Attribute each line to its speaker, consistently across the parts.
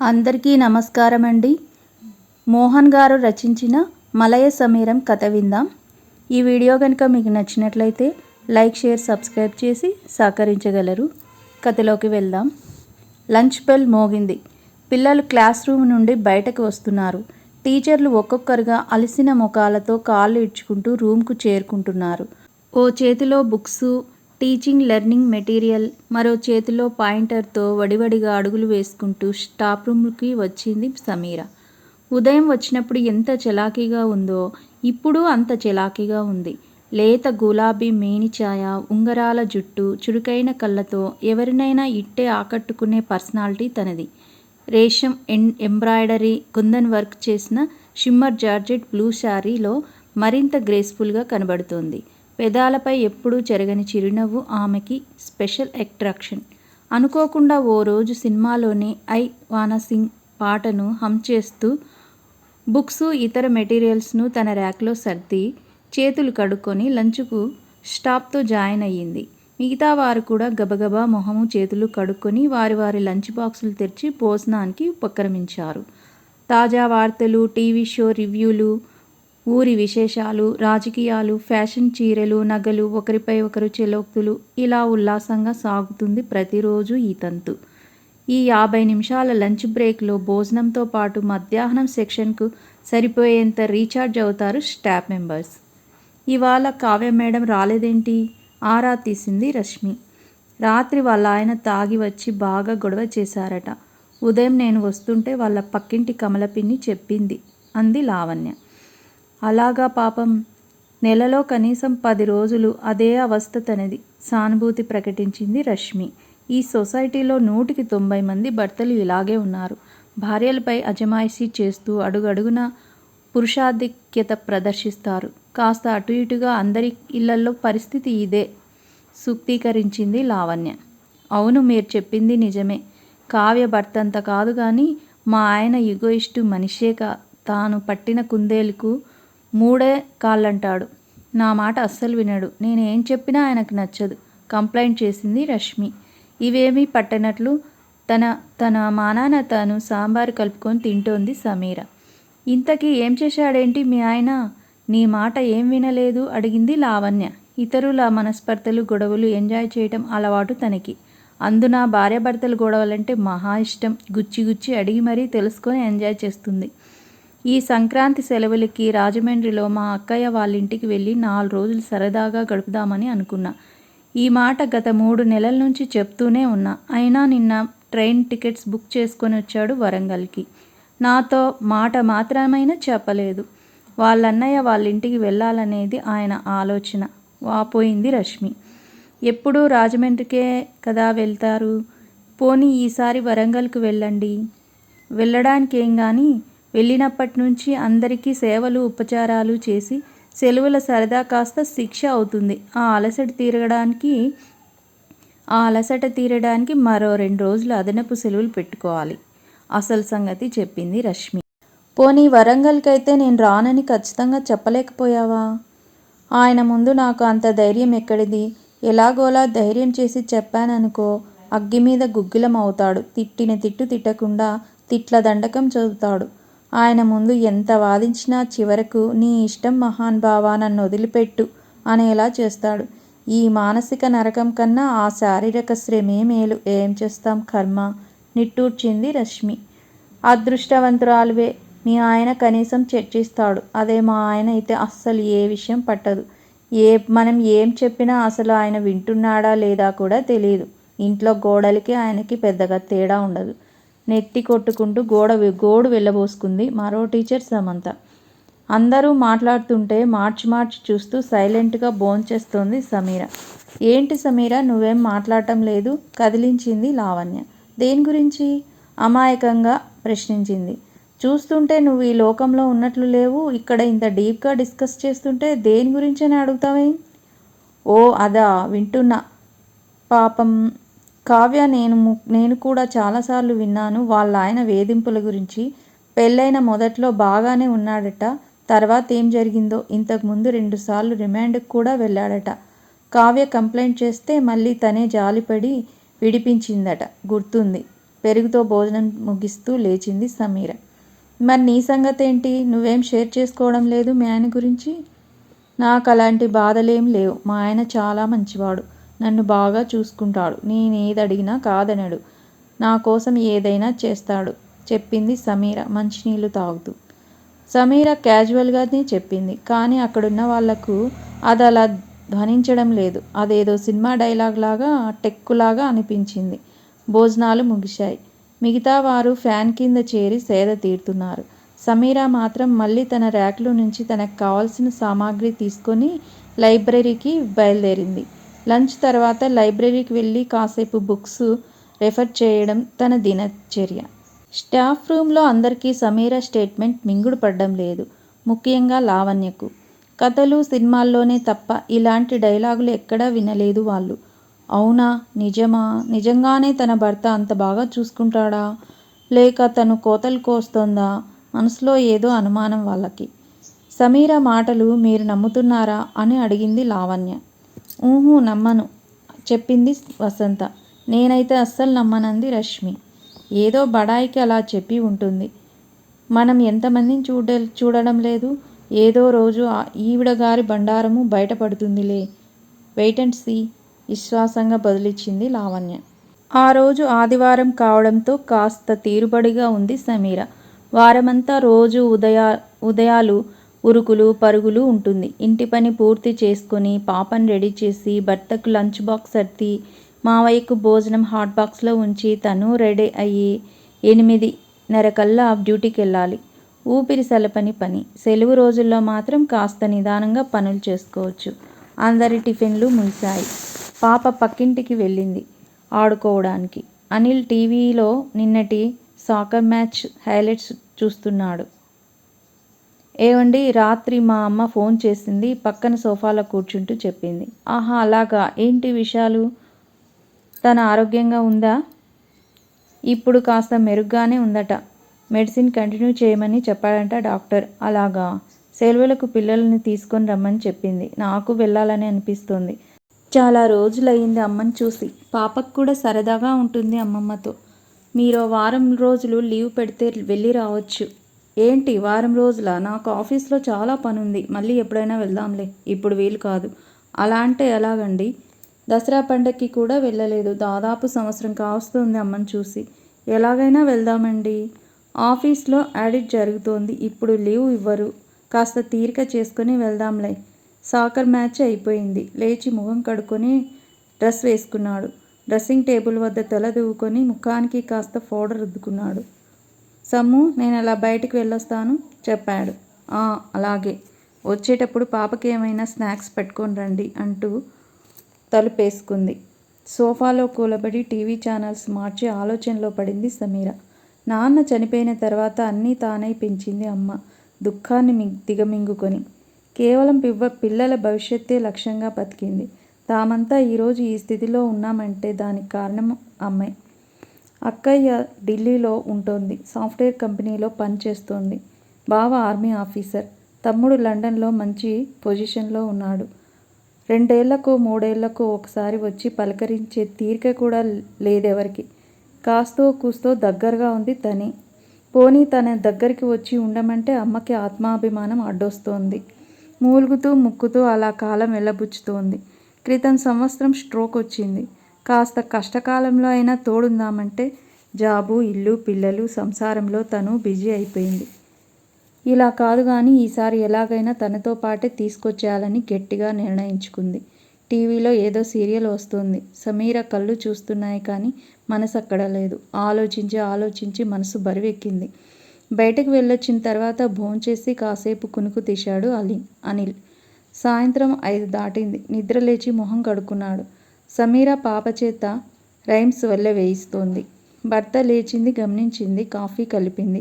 Speaker 1: అందరికీ నమస్కారం అండి మోహన్ గారు రచించిన మలయ సమీరం కథ విందాం. ఈ వీడియో కనుక మీకు నచ్చినట్లయితే లైక్ షేర్ సబ్స్క్రైబ్ చేసి సహకరించగలరు. కథలోకి వెళ్దాం. లంచ్ బెల్ మోగింది. పిల్లలు క్లాస్ రూమ్ నుండి బయటకు వస్తున్నారు. టీచర్లు ఒక్కొక్కరుగా అలసిన ముఖాలతో కాళ్ళు ఇడ్చుకుంటూ రూమ్కు చేరుకుంటున్నారు. ఓ చేతిలో బుక్స్ టీచింగ్ లెర్నింగ్ మెటీరియల్ మరో చేతిలో పాయింటర్తో వడివడిగా అడుగులు వేసుకుంటూ స్టాఫ్ రూమ్కి వచ్చింది సమీర. ఉదయం వచ్చినప్పుడు ఎంత చలాకీగా ఉందో ఇప్పుడు అంత చలాకీగా ఉంది. లేత గులాబీ మేనిఛాయ ఉంగరాల జుట్టు చురుకైన కళ్ళతో ఎవరినైనా ఇట్టే ఆకట్టుకునే పర్సనాలిటీ తనది. Resham n embroidery kundan work చేసిన షిమ్మర్ జార్జెట్ బ్లూ శారీలో మరింత గ్రేస్ఫుల్గా కనబడుతోంది. పెదాలపై ఎప్పుడూ చెరగని చిరునవ్వు ఆమెకి స్పెషల్ అట్రాక్షన్. అనుకోకుండా ఓ రోజు సినిమాలోని ఐ వానసింగ్ పాటను హమ్ చేస్తూ బుక్స్ ఇతర మెటీరియల్స్ను తన ర్యాక్లో సర్ది చేతులు కడుక్కొని లంచ్కు స్టాప్తో జాయిన్ అయ్యింది. మిగతా వారు కూడా గబగబా మొహము చేతులు కడుక్కొని వారి వారి లంచ్ బాక్సులు తెరిచి భోజనానికి ఉపక్రమించారు. తాజా వార్తలు టీవీ షో రివ్యూలు ఊరి విశేషాలు రాజకీయాలు ఫ్యాషన్ చీరలు నగలు ఒకరిపై ఒకరు చెలోక్తులు ఇలా ఉల్లాసంగా సాగుతుంది ప్రతిరోజు ఈ తంతు. ఈ యాభై నిమిషాల లంచ్ బ్రేక్లో భోజనంతో పాటు మధ్యాహ్నం సెక్షన్కు సరిపోయేంత రీఛార్జ్ అవుతారు స్టాఫ్ మెంబర్స్. ఇవాళ కావ్య మేడం రాలేదేంటి? ఆరా తీసింది రష్మి. రాత్రి వాళ్ళ ఆయన తాగి వచ్చి బాగా గొడవ చేశారట. ఉదయం నేను వస్తుంటే వాళ్ళ పక్కింటి కమలపిన్ని చెప్పింది అంది లావణ్య. అలాగా పాపం. నెలలో కనీసం పది రోజులు అదే అవస్థ తనది. సానుభూతి ప్రకటించింది రష్మి. ఈ సొసైటీలో నూటికి తొంభై మంది భర్తలు ఇలాగే ఉన్నారు. భార్యలపై అజమాయిషీ చేస్తూ అడుగడుగున పురుషాధిక్యత ప్రదర్శిస్తారు. కాస్త అటు ఇటుగా అందరి ఇళ్ళలో పరిస్థితి ఇదే. సూక్తీకరించింది లావణ్య. అవును మీరు చెప్పింది నిజమే. కావ్య భర్తంత కాదు కానీ మా ఆయన యుగోయిస్టు మనిషేక. తాను పట్టిన కుందేలుకు మూడే కాళ్ళంటాడు. నా మాట అస్సలు వినడు. నేనేం చెప్పినా ఆయనకు నచ్చదు. కంప్లైంట్ చేసింది రష్మి. ఇవేమీ పట్టనట్లు తన తన మానాన తాను సాంబారు కలుపుకొని తింటోంది సమీర. ఇంతకీ ఏం చేశాడేంటి మీ ఆయన? నీ మాట ఏం వినలేదు? అడిగింది లావణ్య. ఇతరుల మనస్పర్ధలు గొడవలు ఎంజాయ్ చేయటం అలవాటు తనకి. అందున భార్యాభర్తలు గొడవలంటే మహా ఇష్టం. గుచ్చి గుచ్చి అడిగి మరీ తెలుసుకొని ఎంజాయ్ చేస్తుంది. ఈ సంక్రాంతి సెలవులకి రాజమండ్రిలో మా అక్కయ్య వాళ్ళ ఇంటికి వెళ్ళి నాలుగు రోజులు సరదాగా గడుపుదామని అనుకున్నా. ఈ మాట గత మూడు నెలల నుంచి చెప్తూనే ఉన్నా. అయినా నిన్న ట్రైన్ టికెట్స్ బుక్ చేసుకొని వచ్చాడు వరంగల్కి. నాతో మాట మాత్రమైనా చెప్పలేదు. వాళ్ళన్నయ్య వాళ్ళ ఇంటికి వెళ్ళాలనేది ఆయన ఆలోచన. వాపోయింది రష్మి. ఎప్పుడూ రాజమండ్రికే కదా వెళ్తారు? పోనీ ఈసారి వరంగల్కి వెళ్ళండి. వెళ్ళడానికి ఏం కానీ వెళ్ళినప్పటి నుంచి అందరికీ సేవలు ఉపచారాలు చేసి సెలవుల సరదా కాస్త శిక్ష అవుతుంది. ఆ అలసట తీరడానికి ఆ అలసట తీరడానికి మరో రెండు రోజులు అదనపు సెలవులు పెట్టుకోవాలి. అసలు సంగతి చెప్పింది రష్మి. పోనీ వరంగల్కి అయితే నేను రానని ఖచ్చితంగా చెప్పలేకపోయావా? ఆయన ముందు నాకు అంత ధైర్యం ఎక్కడిది? ఎలాగోలా ధైర్యం చేసి చెప్పాననుకో అగ్గి మీద గుగ్గిలం అవుతాడు. తిట్టిన తిట్టు తిట్టకుండా తిట్ల దండకం చదువుతాడు. ఆయన ముందు ఎంత వాదించినా చివరకు నీ ఇష్టం మహాన్ భావా నన్ను వదిలిపెట్టు అనేలా చేస్తాడు. ఈ మానసిక నరకం కన్నా ఆ శారీరక శ్రమే మేలు. ఏం చేస్తాం కర్మ? నిట్టూర్చింది రష్మి. అదృష్టవంతురాలువే. మీ ఆయన కనీసం చర్చిస్తాడు. అదే మా ఆయన అయితే అస్సలు ఏ విషయం పట్టదు. ఏ మనం ఏం చెప్పినా అసలు ఆయన వింటున్నాడా లేదా కూడా తెలియదు ఇంట్లో గోడలకి ఆయనకి పెద్దగా తేడా ఉండదు. నెత్తి కొట్టుకుంటూ గోడ గోడు వెళ్ళబోసుకుంది మరో టీచర్ సమంత. అందరూ మాట్లాడుతుంటే మార్చి మార్చి చూస్తూ సైలెంట్గా భోంచేస్తోంది సమీర. ఏంటి సమీర నువ్వేం మాట్లాడటం లేదు? కదిలించింది లావణ్య. దేని గురించి? అమాయకంగా ప్రశ్నించింది. చూస్తుంటే నువ్వు ఈ లోకంలో ఉన్నట్లు లేవు ఇక్కడ ఇంత డీప్గా డిస్కస్ చేస్తుంటే దేని గురించి అని అడుగుతావే? ఓ అదా వింటున్నా. పాపం కావ్య నేను నేను కూడా చాలాసార్లు విన్నాను. వాళ్ళ ఆయన వేధింపుల గురించి. పెళ్ళైన మొదట్లో బాగానే ఉన్నాడట. తర్వాత ఏం జరిగిందో ఇంతకుముందు రెండుసార్లు రిమాండ్కి కూడా వెళ్ళాడట. కావ్య కంప్లైంట్ చేస్తే మళ్ళీ తనే జాలిపడి విడిపించిందట. గుర్తుంది. పెరుగుతో భోజనం ముగిస్తూ లేచింది సమీర. మరి నీ సంగతి ఏంటి? నువ్వేం షేర్ చేసుకోవడం లేదు మీ ఆయన గురించి? నాకు అలాంటి బాధలేం లేవు. మా ఆయన చాలా మంచివాడు. నన్ను బాగా చూసుకుంటాడు. నేను కాదనడు. నా కోసం ఏదైనా చేస్తాడు. చెప్పింది సమీర. మంచినీళ్ళు తాగుతూ. సమీర క్యాజువల్గానే చెప్పింది. కానీ అక్కడున్న వాళ్ళకు అది అలా ధ్వనించడం లేదు. అదేదో సినిమా డైలాగ్ లాగా టెక్కులాగా అనిపించింది. భోజనాలు ముగిశాయి. మిగతా వారు ఫ్యాన్ కింద చేరి సేద తీరుతున్నారు. సమీర మాత్రం మళ్ళీ తన ర్యాక్లో నుంచి తనకు కావాల్సిన సామాగ్రి తీసుకొని లైబ్రరీకి బయలుదేరింది. లంచ్ తర్వాత లైబ్రరీకి వెళ్ళి కాసేపు బుక్స్ రెఫర్ చేయడం తన దినచర్య. స్టాఫ్ రూమ్లో అందరికీ సమీర స్టేట్మెంట్ మింగుడు పడడం లేదు ముఖ్యంగా లావణ్యకు. కథలు సినిమాల్లోనే తప్ప ఇలాంటి డైలాగులు ఎక్కడా వినలేదు వాళ్ళు. అవునా నిజమా? నిజంగానే తన భర్త అంత బాగా చూసుకుంటాడా? లేక తను కోతలు కోస్తోందా? మనసులో ఏదో అనుమానం వాళ్ళకి. సమీర మాటలు మీరు నమ్ముతున్నారా అని అడిగింది లావణ్య. ఊహూ నమ్మను. చెప్పింది వసంత. నేనైతే అస్సలు నమ్మనంది రష్మి. ఏదో బడాయికి అలా చెప్పి ఉంటుంది. మనం ఎంతమందిని చూడ చూడడం లేదు. ఏదో రోజు ఈవిడ గారి బండారము బయటపడుతుందిలే. వెయిట్ అండ్ సీ విశ్వాసంగా బదిలిచ్చింది లావణ్య. ఆ రోజు ఆదివారం కావడంతో కాస్త తీరుబడిగా ఉంది సమీర. వారమంతా రోజు ఉదయా ఉదయాలు ఉరుకులు పరుగులు ఉంటుంది. ఇంటి పని పూర్తి చేసుకొని పాపను రెడీ చేసి భర్తకు లంచ్ బాక్స్ సర్ది మావయ్యకు భోజనం హాట్ బాక్స్లో ఉంచి తను రెడీ అయ్యి ఎనిమిదిన్నర కల్లా డ్యూటీకి వెళ్ళాలి ఊపిరి సలపని పని. సెలవు రోజుల్లో మాత్రం కాస్త నిదానంగా పనులు చేసుకోవచ్చు. అందరి టిఫిన్లు ముగిశాయి. పాప పక్కింటికి వెళ్ళింది ఆడుకోవడానికి. అనిల్ టీవీలో నిన్నటి సాకర్ మ్యాచ్ హైలైట్స్ చూస్తున్నాడు. ఏవండి? రాత్రి మా అమ్మ ఫోన్ చేసింది పక్కన సోఫాలో కూర్చుంటూ చెప్పింది. ఆహా అలాగా? ఏంటి విషయాలు? తన ఆరోగ్యంగా ఉందా? ఇప్పుడు కాస్త మెరుగ్గానే ఉందట. మెడిసిన్ కంటిన్యూ చేయమని చెప్పాడంట డాక్టర్. అలాగా? సెలవులకు పిల్లల్ని తీసుకొని రమ్మని చెప్పింది. నాకు వెళ్ళాలని అనిపిస్తుంది. చాలా రోజులయ్యింది అమ్మని చూసి. పాపకు కూడా సరదాగా ఉంటుంది అమ్మమ్మతో. మీరు వారం రోజులు లీవ్ పెడితే వెళ్ళి రావచ్చు. ఏంటి వారం రోజుల? నాకు ఆఫీస్లో చాలా పని ఉంది మళ్ళీ ఎప్పుడైనా వెళ్దాంలే. ఇప్పుడు వీలు కాదు. అలా అంటే ఎలాగండి? దసరా పండగకి కూడా వెళ్ళలేదు. దాదాపు సంవత్సరం కావస్తుంది అమ్మని చూసి. ఎలాగైనా వెళ్దామండి. ఆఫీస్లో ఆడిట్ జరుగుతోంది. ఇప్పుడు లీవ్ ఇవ్వరు. కాస్త తీరిక చేసుకుని వెళ్దాంలే. సాకర్ మ్యాచ్ అయిపోయింది. లేచి ముఖం కడుక్కొని డ్రెస్ వేసుకున్నాడు. డ్రెస్సింగ్ టేబుల్ వద్ద తల దువ్వుకొని ముఖానికి కాస్త పౌడర్ రుద్దుకున్నాడు. సమ్ము నేను అలా బయటికి వెళ్ళొస్తాను చెప్పాడు. అలాగే. వచ్చేటప్పుడు పాపకి ఏమైనా స్నాక్స్ పెట్టుకొని రండి అంటూ తలుపేసుకుంది. సోఫాలో కూలబడి టీవీ ఛానల్స్ మార్చి ఆలోచనలో పడింది సమీర. నాన్న చనిపోయిన తర్వాత అన్నీ తానై పెంచింది అమ్మ దుఃఖాన్ని దిగమింగుకొని. కేవలం పివ్వ పిల్లల భవిష్యత్తే లక్ష్యంగా బతికింది. తామంతా ఈరోజు ఈ స్థితిలో ఉన్నామంటే దానికి కారణం అమ్మాయి అక్కయ్య ఢిల్లీలో ఉంటుంది. సాఫ్ట్వేర్ కంపెనీలో పనిచేస్తోంది. బావ ఆర్మీ ఆఫీసర్. తమ్ముడు లండన్లో మంచి పొజిషన్లో ఉన్నాడు. రెండేళ్ళకు మూడేళ్ళకు ఒకసారి వచ్చి పలకరించే తీరిక కూడా లేదెవరికి. కాస్తో కూస్తో దగ్గరగా ఉంది తని. పోనీ తన దగ్గరికి వచ్చి ఉండమంటే అమ్మకి ఆత్మాభిమానం అడ్డొస్తోంది. మూలుగుతూ ముక్కుతూ అలా కాలం వెళ్ళబుచ్చుతోంది. క్రితం సంవత్సరం స్ట్రోక్ వచ్చింది కాస్త కష్టకాలంలో అయినా తోడుందామంటే జాబు ఇల్లు పిల్లలు సంసారంలో తను బిజీ అయిపోయింది. ఇలా కాదు కానీ ఈసారి ఎలాగైనా తనతో పాటే తీసుకొచ్చేయాలని గట్టిగా నిర్ణయించుకుంది. టీవీలో ఏదో సీరియల్ వస్తుంది. సమీర కళ్ళు చూస్తున్నాయి కానీ మనసు అక్కడ లేదు. ఆలోచించి ఆలోచించి మనసు బరువెక్కింది. బయటకు వెళ్ళొచ్చిన తర్వాత భోంచేసి కాసేపు కునుకు తీశాడు అలీ అనిల్. సాయంత్రం ఐదు దాటింది. నిద్ర లేచి మొహం కడుక్కున్నాడు. సమీర పాప చేత రైమ్స్ వల్ల వేయిస్తోంది. భర్త లేచింది గమనించింది కాఫీ కలిపింది.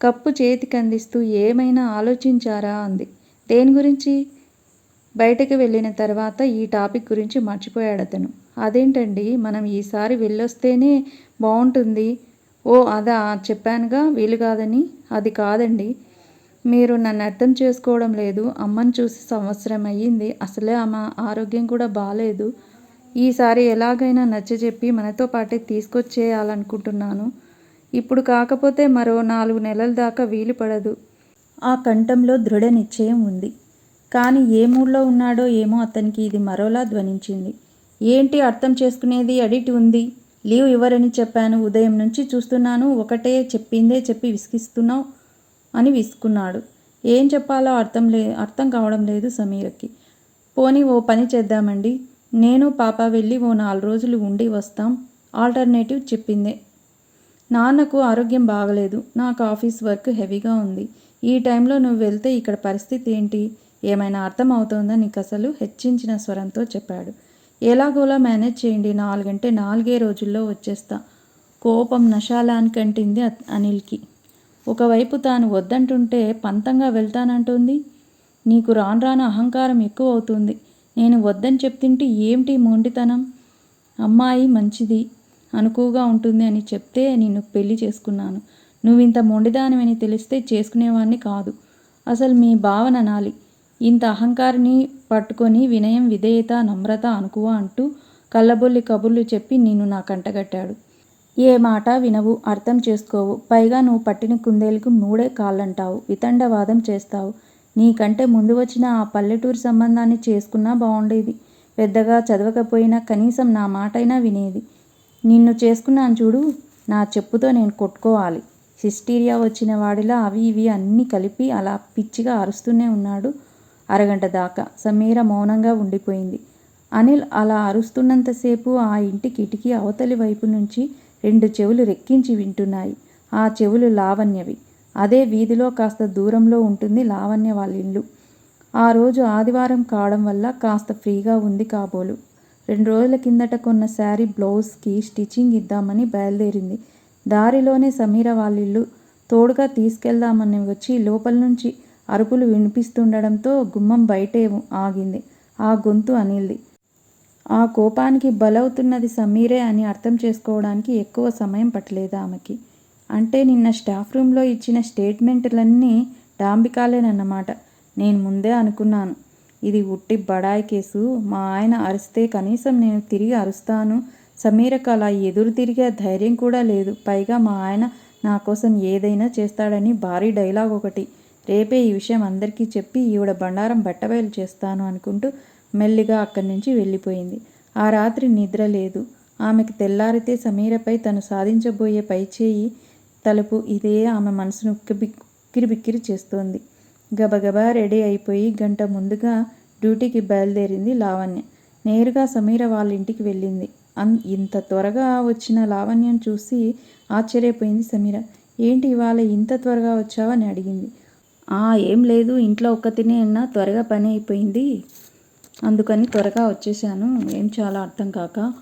Speaker 1: కప్పు చేతికి అందిస్తూ ఏమైనా ఆలోచించారా అంది. దేని గురించి? బయటకు వెళ్ళిన తర్వాత ఈ టాపిక్ గురించి మర్చిపోయాడు అతను. అదేంటండి? మనం ఈసారి వెళ్ళొస్తేనే బాగుంటుంది. ఓ అదా చెప్పానుగా వీలు కాదని. అది కాదండి. మీరు నన్ను అర్థం చేసుకోవడం లేదు. అమ్మని చూసి సంవత్సరం అయ్యింది. అసలే ఆమె ఆరోగ్యం కూడా బాగాలేదు ఈసారి ఎలాగైనా నచ్చజెప్పి మనతో పాటే తీసుకొచ్చేయాలనుకుంటున్నాను. ఇప్పుడు కాకపోతే మరో నాలుగు నెలల దాకా వీలు పడదు. ఆ కంఠంలో దృఢ నిశ్చయం ఉంది. కానీ ఏ మూడ్లో ఉన్నాడో ఏమో అతనికి ఇది మరోలా ధ్వనించింది. ఏంటి అర్థం చేసుకునేది అడిట్ ఉంది. లీవ్ ఇవ్వరని చెప్పాను. ఉదయం నుంచి చూస్తున్నాను. ఒకటే చెప్పిందే చెప్పి విసిగిస్తున్నావు అని విసుకున్నాడు ఏం చెప్పాలో అర్థం లే అర్థం కావడం లేదు సమీరకి. పోనీ ఓ పని చేద్దామండి. నేను పాప వెళ్ళి ఓ నాలుగు రోజులు ఉండి వస్తాం. ఆల్టర్నేటివ్ చెప్పిందే. నాన్నకు ఆరోగ్యం బాగలేదు. నాకు ఆఫీస్ వర్క్ హెవీగా ఉంది. ఈ టైంలో నువ్వు వెళ్తే ఇక్కడ పరిస్థితి ఏంటి? ఏమైనా అర్థం అవుతోందా నీకు అసలు? హెచ్చించిన స్వరంతో చెప్పాడు. ఎలాగోలా మేనేజ్ చేయండి. నాలుగంటే నాలుగే రోజుల్లో వచ్చేస్తా. కోపం నశాలానికంటింది అనిల్కి. ఒకవైపు తాను వద్దంటుంటే పంతంగా వెళ్తానంటుంది. నీకు రాను రాను అహంకారం ఎక్కువ అవుతుంది నేను వద్దని చెప్తుంటే ఏమిటి మొండితనం? అమ్మాయి మంచిది అనుకువగా ఉంటుంది అని చెప్తే నిన్ను పెళ్ళి చేసుకున్నాను. నువ్వు ఇంత మొండిదానమని తెలిస్తే చేసుకునేవాడిని కాదు. అసలు మీ భావన నాలి. ఇంత అహంకారిని పట్టుకొని వినయం విధేయత నమ్రత అనుకువ అంటూ కళ్ళబొల్లి కబుర్లు చెప్పి నిన్ను నా కంటగట్టాడు. ఏ మాట వినవు అర్థం చేసుకోవు. పైగా నువ్వు పట్టిన కుందేలకు మూడే కాళ్ళంటావు. వితండవాదం చేస్తావు. నీకంటే ముందు వచ్చిన ఆ పల్లెటూరు సంబంధాన్ని చేసుకున్నా బాగుండేది పెద్దగా చదవకపోయినా కనీసం నా మాటైనా వినేది. నిన్ను చేసుకున్నాను చూడు నా చెప్పుతో నేను కొట్టుకోవాలి. హిస్టీరియా వచ్చిన వాడిలా అవి ఇవి అన్నీ కలిపి అలా పిచ్చిగా అరుస్తూనే ఉన్నాడు. అరగంట దాకా సమీర మౌనంగా ఉండిపోయింది. అనిల్ అలా అరుస్తున్నంతసేపు ఆ ఇంటి కిటికీ అవతలి వైపు నుంచి రెండు చెవులు రెక్కించి వింటున్నాయి. ఆ చెవులు లావణ్యవి. అదే వీధిలో కాస్త దూరంలో ఉంటుంది లావణ్య వాళ్ళ ఇల్లు. ఆ రోజు ఆదివారం కావడం వల్ల కాస్త ఫ్రీగా ఉంది కాబోలు. రెండు రోజుల కిందట కొన్న శారీ బ్లౌజ్కి స్టిచ్చింగ్ ఇద్దామని బయలుదేరింది. దారిలోనే సమీర వాళ్ళిల్లు తోడుగా తీసుకెళ్దామని వచ్చి లోపల నుంచి అరుపులు వినిపిస్తుండడంతో గుమ్మం బయటే ఆగింది. ఆ గొంతు అనిల్ది. ఆ కోపానికి బలవుతున్నది సమీరే అని అర్థం చేసుకోవడానికి ఎక్కువ సమయం పట్టలేదు ఆమెకి. అంటే నిన్న స్టాఫ్ రూమ్లో ఇచ్చిన స్టేట్మెంట్లన్నీ డాంబికాలేనన్నమాట. నేను ముందే అనుకున్నాను. ఇది ఉట్టి బడాయి కేసు. మా ఆయన అరిస్తే కనీసం నేను తిరిగి అరుస్తాను. సమీరకు అలా ఎదురు తిరిగే ధైర్యం కూడా లేదు. పైగా మా ఆయన నా కోసం ఏదైనా చేస్తాడని భారీ డైలాగ్ ఒకటి. రేపే ఈ విషయం అందరికీ చెప్పి ఈవిడ బండారం బట్టబయలు చేస్తాను అనుకుంటూ మెల్లిగా అక్కడి నుంచి వెళ్ళిపోయింది. ఆ రాత్రి నిద్ర లేదు. ఆమెకు తెల్లారితే సమీరపై తను సాధించబోయే పైచేయి తలుపు ఇదే ఆమె మనసును ఉక్కిబిక్ బిక్కిరి చేస్తోంది. గబగబా రెడీ అయిపోయి గంట ముందుగా డ్యూటీకి బయలుదేరింది లావణ్య. నేరుగా సమీర వాళ్ళ ఇంటికి వెళ్ళింది. అన్ ఇంత త్వరగా వచ్చిన లావణ్యం చూసి ఆశ్చర్యపోయింది సమీర. ఏంటి ఇవాళ ఇంత త్వరగా వచ్చావని అడిగింది. "ఆ, ఏం లేదు ఇంట్లో ఒక్కతినే అన్నా త్వరగా పని అయిపోయింది. అందుకని త్వరగా వచ్చేసాను ఏం చాలా అర్థం కాక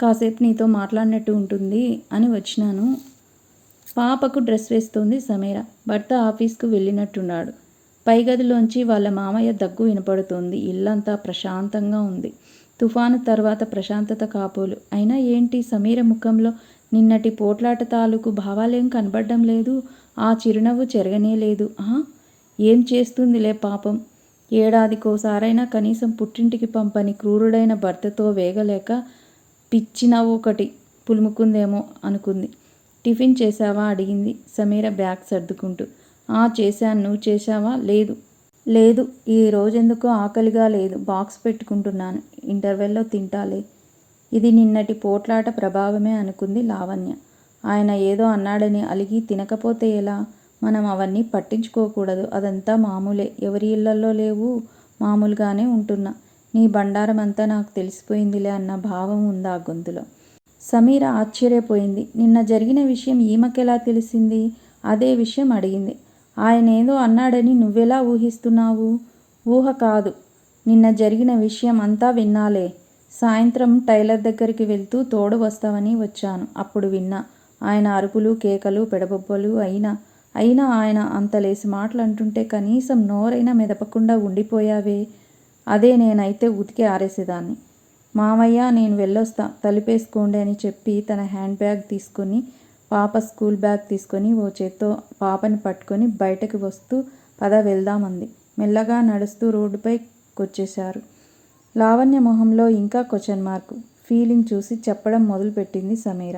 Speaker 1: కాసేపు నీతో మాట్లాడినట్టు ఉంటుంది అని వచ్చినాను. పాపకు డ్రెస్ వేస్తుంది సమీర. భర్త ఆఫీస్కు వెళ్ళినట్టున్నాడు. పై గదిలోంచి వాళ్ళ మామయ్య దగ్గు వినపడుతోంది. ఇల్లంతా ప్రశాంతంగా ఉంది. తుఫాను తర్వాత ప్రశాంతత కాపోలు. అయినా ఏంటి సమీర ముఖంలో? నిన్నటి పోట్లాట తాలూకు భావాలేం కనబడడం లేదు. ఆ చిరునవ్వు చెరగనే లేదు. ఆ? ఏం చేస్తుందిలే పాపం? ఏడాదికోసారైనా కనీసం పుట్టింటికి పంపని క్రూరుడైన భర్తతో వేగలేక పిచ్చి నవ్వు ఒకటి పులుముకుందేమో అనుకుంది. టిఫిన్ చేశావా? అడిగింది సమీర బ్యాగ్ సర్దుకుంటూ. ఆ చేశాను. నువ్వు చేశావా? లేదు. లేదు. ఈ రోజెందుకో ఆకలిగా లేదు. బాక్స్ పెట్టుకుంటున్నాను. ఇంటర్వెల్లో తింటాలే. ఇది నిన్నటి పోట్లాట ప్రభావమే అనుకుంది లావణ్య. ఆయన ఏదో అన్నాడని అలిగి తినకపోతే ఎలా? మనం అవన్నీ పట్టించుకోకూడదు. అదంతా మామూలే. ఎవరి ఇళ్ళలో లేవు? మామూలుగానే ఉంటున్నా. నీ బండారం అంతా నాకు తెలిసిపోయిందిలే అన్న భావం ఉందా ఆ గొంతులో? సమీర ఆశ్చర్యపోయింది. నిన్న జరిగిన విషయం ఈమెకెలా తెలిసింది? అదే విషయం అడిగింది. ఆయన ఏదో అన్నాడని నువ్వెలా ఊహిస్తున్నావు? ఊహ కాదు. నిన్న జరిగిన విషయం అంతా విన్నాలే. సాయంత్రం టైలర్ దగ్గరికి వెళ్తూ తోడు వస్తావని వచ్చాను. అప్పుడు విన్నా ఆయన అరుపులు కేకలు పెడబొబ్బలు అయినా అయినా ఆయన అంత లేసి మాటలు అంటుంటే కనీసం నోరైనా మెదపకుండా ఉండిపోయావే. అదే నేనైతే ఉతికి ఆరేసేదాన్ని. మామయ్య నేను వెళ్ళొస్తా తలుపేసుకోండి అని చెప్పి తన హ్యాండ్ బ్యాగ్ తీసుకొని పాప స్కూల్ బ్యాగ్ తీసుకొని ఓ చేత్తో పాపని పట్టుకొని బయటకు వస్తూ పద వెళ్దామంది. మెల్లగా నడుస్తూ రోడ్డుపై కొచ్చేశారు లావణ్య మొహంలో ఇంకా క్వశ్చన్ మార్క్ ఫీలింగ్ చూసి చెప్పడం మొదలుపెట్టింది సమీర.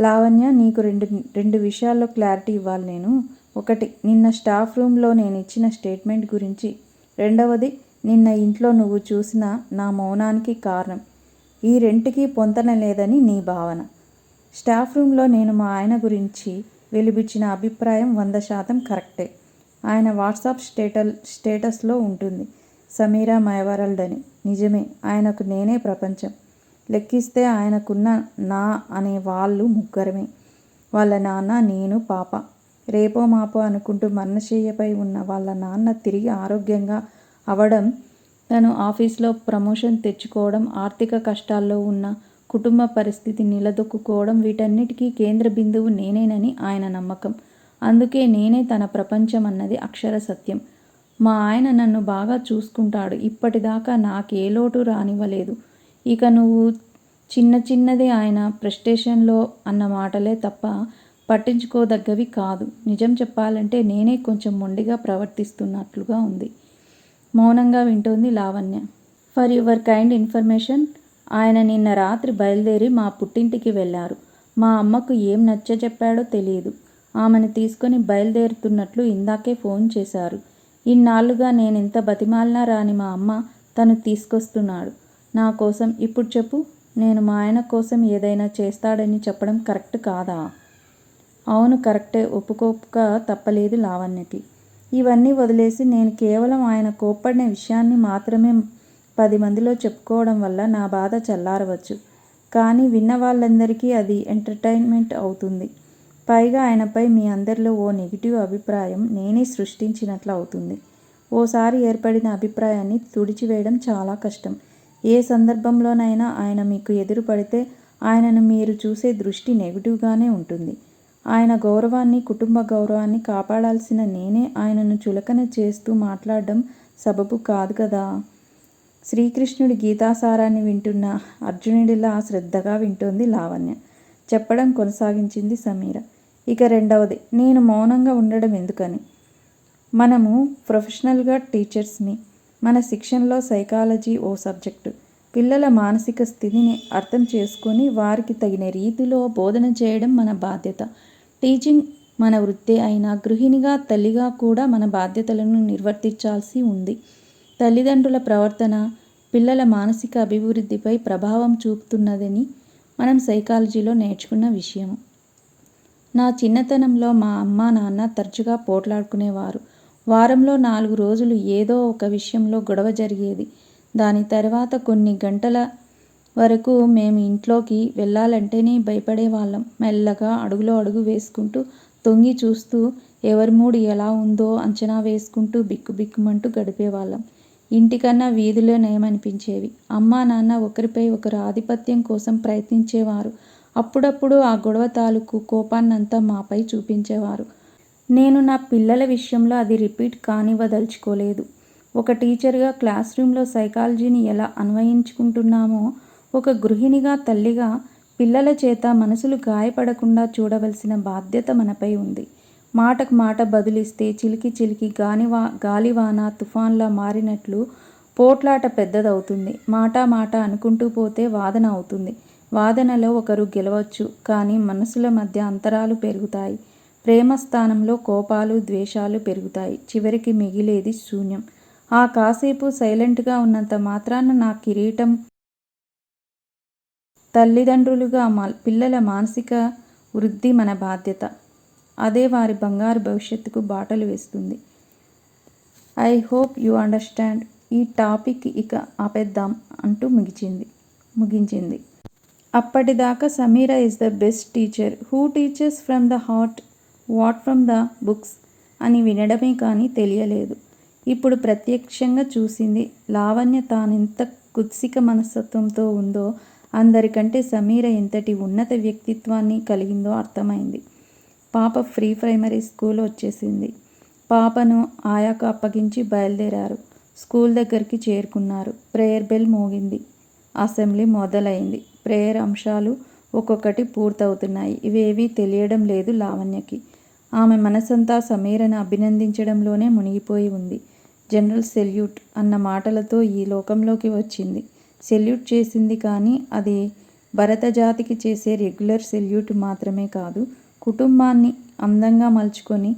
Speaker 1: లావణ్య నీకు రెండు రెండు విషయాల్లో క్లారిటీ ఇవ్వాలి నేను. ఒకటి నిన్న స్టాఫ్ రూమ్లో నేను ఇచ్చిన స్టేట్మెంట్ గురించి. రెండవది నిన్న ఇంట్లో నువ్వు చూసిన నా మౌనానికి కారణం. ఈ రెంటికి పొంతన లేదని నీ భావన. స్టాఫ్ రూమ్లో నేను మా ఆయన గురించి వెలిబిచ్చిన అభిప్రాయం వంద శాతం కరెక్టే. ఆయన వాట్సాప్ స్టేటల్ స్టేటస్లో ఉంటుంది. సమీరా మైవరల్డ్ అని నిజమే ఆయనకు నేనే ప్రపంచం. లెక్కిస్తే ఆయనకున్న నా అనే వాళ్ళు ముగ్గురమే. వాళ్ళ నాన్న నేను పాప. రేపో మాపో అనుకుంటూ మరణశయ్యపై ఉన్న వాళ్ళ నాన్న తిరిగి ఆరోగ్యంగా అవడం తను ఆఫీస్లో ప్రమోషన్ తెచ్చుకోవడం ఆర్థిక కష్టాల్లో ఉన్న కుటుంబ పరిస్థితి నిలదొక్కుకోవడం వీటన్నిటికీ కేంద్ర బిందువు నేనేనని ఆయన నమ్మకం. అందుకే నేనే తన ప్రపంచం అన్నది అక్షర సత్యం. మా ఆయన నన్ను బాగా చూసుకుంటాడు. ఇప్పటిదాకా నాకే లోటు రానివ్వలేదు. ఇక నువ్వు చిన్న చిన్నది ఆయన ప్రెస్టేషన్లో అన్న మాటలే తప్ప పట్టించుకోదగ్గవి కాదు. నిజం చెప్పాలంటే నేనే కొంచెం మొండిగా ప్రవర్తిస్తున్నట్లుగా ఉంది. మౌనంగా వింటోంది Lavanya. For your kind information ఆయన నిన్న రాత్రి బయలుదేరి మా పుట్టింటికి వెళ్ళారు. మా అమ్మకు ఏం నచ్చ చెప్పాడో తెలియదు. ఆమెను తీసుకొని బయలుదేరుతున్నట్లు ఇందాకే ఫోన్ చేశారు. ఇన్నాళ్ళుగా నేను ఎంత బతిమాలినా రాని మా అమ్మ తను తీసుకొస్తున్నాడు. నా కోసం ఇప్పుడు చెప్పు నేను మా ఆయన కోసం ఏదైనా చేస్తాడని చెప్పడం కరెక్ట్ కాదా అవును కరెక్టే ఒప్పుకోక తప్పలేదు లావణ్యకి. ఇవన్నీ వదిలేసి నేను కేవలం ఆయన కోప్పడిన విషయాన్ని మాత్రమే పది మందిలో చెప్పుకోవడం వల్ల నా బాధ చల్లారవచ్చు. కానీ విన్న వాళ్ళందరికీ అది ఎంటర్టైన్మెంట్ అవుతుంది. పైగా ఆయనపై మీ అందరిలో ఓ నెగిటివ్ అభిప్రాయం నేనే సృష్టించినట్లు అవుతుంది. ఓసారి ఏర్పడిన అభిప్రాయాన్ని తుడిచివేయడం చాలా కష్టం. ఏ సందర్భంలోనైనా ఆయన మీకు ఎదురుపడితే ఆయనను మీరు చూసే దృష్టి నెగిటివ్గానే ఉంటుంది. ఆయన గౌరవాన్ని కుటుంబ గౌరవాన్ని కాపాడాల్సిన నేనే ఆయనను చులకన చేస్తూ మాట్లాడడం సబబు కాదు కదా. శ్రీకృష్ణుడి గీతాసారాన్ని వింటున్న అర్జునుడిలా శ్రద్ధగా వింటోంది లావణ్య. చెప్పడం కొనసాగించింది సమీర. ఇక రెండవది నేను మౌనంగా ఉండడం ఎందుకని? మనము ప్రొఫెషనల్గా టీచర్స్ని మన శిక్షణలో సైకాలజీ ఓ సబ్జెక్టు. పిల్లల మానసిక స్థితిని అర్థం చేసుకొని వారికి తగిన రీతిలో బోధన చేయడం మన బాధ్యత. టీచింగ్ మన వృత్తి అయిన గృహిణిగా తల్లిగా కూడా మన బాధ్యతలను నిర్వర్తించాల్సి ఉంది. తల్లిదండ్రుల ప్రవర్తన పిల్లల మానసిక అభివృద్ధిపై ప్రభావం చూపుతున్నదని మనం సైకాలజీలో నేర్చుకున్న విషయం. నా చిన్నతనంలో మా అమ్మ నాన్న తరచుగా పోట్లాడుకునేవారు. వారంలో నాలుగు రోజులు ఏదో ఒక విషయంలో గొడవ జరిగేది. దాని తర్వాత కొన్ని గంటల వరకు మేము ఇంట్లోకి వెళ్ళాలంటేనే భయపడేవాళ్ళం. మెల్లగా అడుగులో అడుగు వేసుకుంటూ తొంగి చూస్తూ ఎవరి మూడు ఎలా ఉందో అంచనా వేసుకుంటూ బిక్కు బిక్కుమంటూ గడిపేవాళ్ళం. ఇంటికన్నా వీధిలో నయమనిపించేవి. అమ్మా నాన్న ఒకరిపై ఒకరు ఆధిపత్యం కోసం ప్రయత్నించేవారు. అప్పుడప్పుడు ఆ గొడవ తాలూకు కోపాన్నంతా మాపై చూపించేవారు. నేను నా పిల్లల విషయంలో అది రిపీట్ కానివ్వదలుచుకోలేదు. ఒక టీచర్గా క్లాస్ రూమ్లో సైకాలజీని ఎలా అన్వయించుకుంటున్నామో ఒక గృహిణిగా తల్లిగా పిల్లల చేత మనసులు గాయపడకుండా చూడవలసిన బాధ్యత మనపై ఉంది. మాటకు మాట బదులిస్తే చిలికి చిలికి గానివా గాలివాన తుఫాన్లా మారినట్లు పోట్లాట పెద్దదవుతుంది. మాట మాట అనుకుంటూ పోతే వాదన అవుతుంది. వాదనలో ఒకరు గెలవచ్చు కానీ మనసుల మధ్య అంతరాలు పెరుగుతాయి. ప్రేమ స్థానంలో కోపాలు ద్వేషాలు పెరుగుతాయి. చివరికి మిగిలేది శూన్యం. ఆ కాసేపు సైలెంట్గా ఉన్నంత మాత్రాన నా కిరీటం తల్లిదండ్రులుగా మా పిల్లల మానసిక వృద్ధి మన బాధ్యత. అదే వారి బంగారు భవిష్యత్తుకు బాటలు వేస్తుంది. I hope you understand. ఈ టాపిక్ ఇక ఆపేద్దాం అంటూ ముగిచింది ముగించింది. అప్పటిదాకా Sameera is the best teacher. Who teachers from the heart? What from the books? అని వినడమే కానీ తెలియలేదు. ఇప్పుడు ప్రత్యక్షంగా చూసింది లావణ్య తానెంత కుత్సిక మనస్తత్వంతో ఉందో అందరికంటే సమీర ఎంతటి ఉన్నత వ్యక్తిత్వాన్ని కలిగిందో అర్థమైంది. పాప ఫ్రీ ప్రైమరీ స్కూల్ వచ్చేసింది. పాపను ఆయాకు అప్పగించి బయలుదేరారు. స్కూల్ దగ్గరికి చేరుకున్నారు. ప్రేయర్ బెల్ మోగింది. అసెంబ్లీ మొదలైంది. ప్రేయర్ అంశాలు ఒక్కొక్కటి పూర్తవుతున్నాయి. ఇవేవీ తెలియడం లేదు లావణ్యకి. ఆమె మనసంతా సమీరను అభినందించడంలోనే మునిగిపోయి ఉంది. జనరల్ సెల్యూట్ అన్న మాటలతో ఈ లోకంలోకి వచ్చింది. సెల్యూట్ చేసింది కానీ అది భరత జాతికి చేసే రెగ్యులర్ సెల్యూట్ మాత్రమే కాదు కుటుంబాన్ని అందంగా మలుచుకొని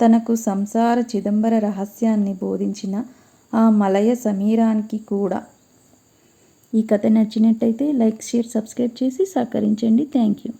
Speaker 1: తనకు సంసార చిదంబర రహస్యాన్ని బోధించిన ఆ మలయ సమీరానికి కూడా. ఈ కథ నచ్చినట్టయితే లైక్ షేర్ సబ్స్క్రైబ్ చేసి సహకరించండి. Thank you.